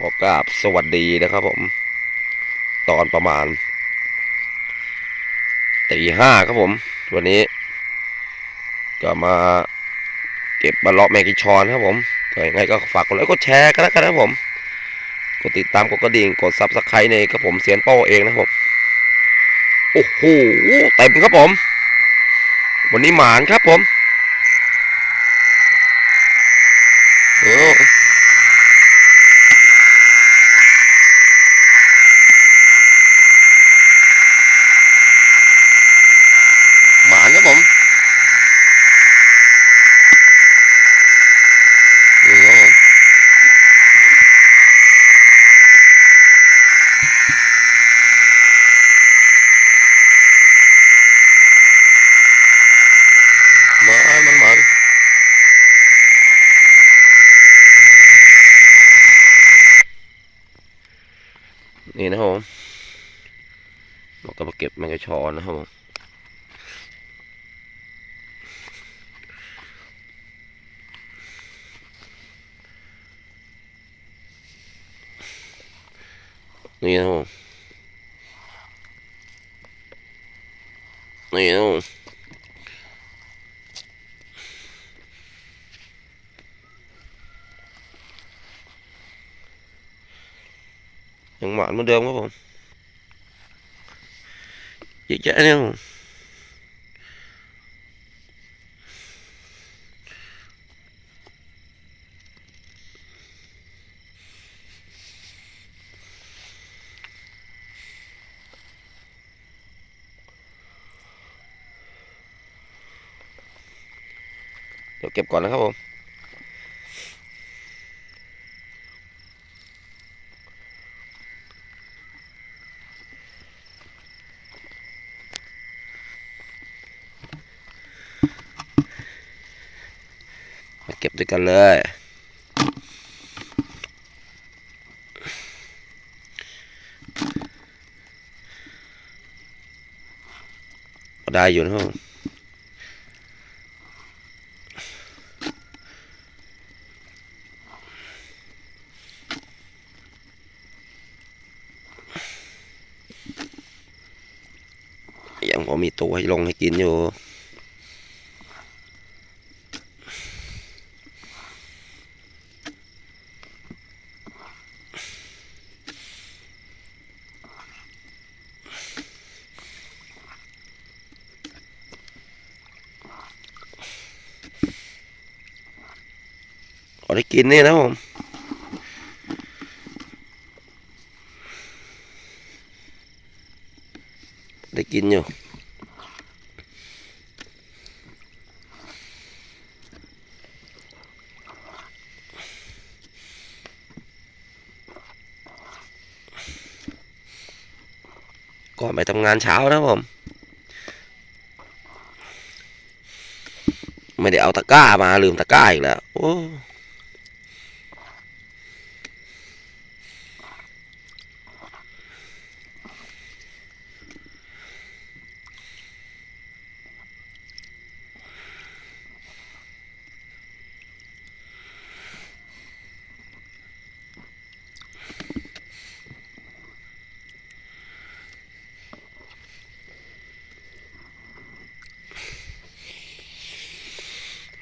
ขอกราบสวัสดีนะครับผม ตอนประมาณตีห้าครับผม วันนี้ ก็มาเก็บบอลเลาะแมงกิชอนครับผมก็ยังไงก็ฝากกดไลค์กดแชร์กันแล้วกันนะครับผม กดติดตามกดกระดิ่งกดซับสไครต์ในครับผมเสียนโป้เองนะครับผมโอ้โหเต็มครับผม วันนี้หมานครับผมโอ้หมานครับผมนี่ครับผมหมานมันหมาน นี่นะครับผมเราก็มาเก็บแมงกะชอนนะครับผมนี่นะครับผมนี่นะครับ ยังหวานเหมือนเดิมครับผมเยอะแยะเนี่ยครับผมเดี๋ยวเก็บก่อนนะครับผม ก็บด้วยกันเลยได้อยู่นะครับยังพอมีตัวให้ลงให้กินอยู่ ได้กินนี่นะผมได้กินอยู่ก่อนไปทำงานเช้านะผม ไม่ได้เอาตะกร้ามาลืมตะกร้าอีกแล้ว โอ้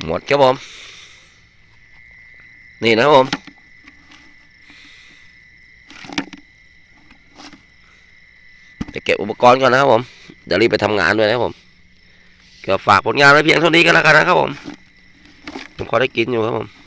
หมดครับผม นี่นะครับผมไปเก็บอุปกรณ์ก่อนนะครับผม เดี๋ยวรีบไปทำงานด้วยนะครับผมก็ฝากผลงานไว้เพียงเท่านี้ก็แล้วกันนะครับผมผมขอได้กินอยู่ครับผม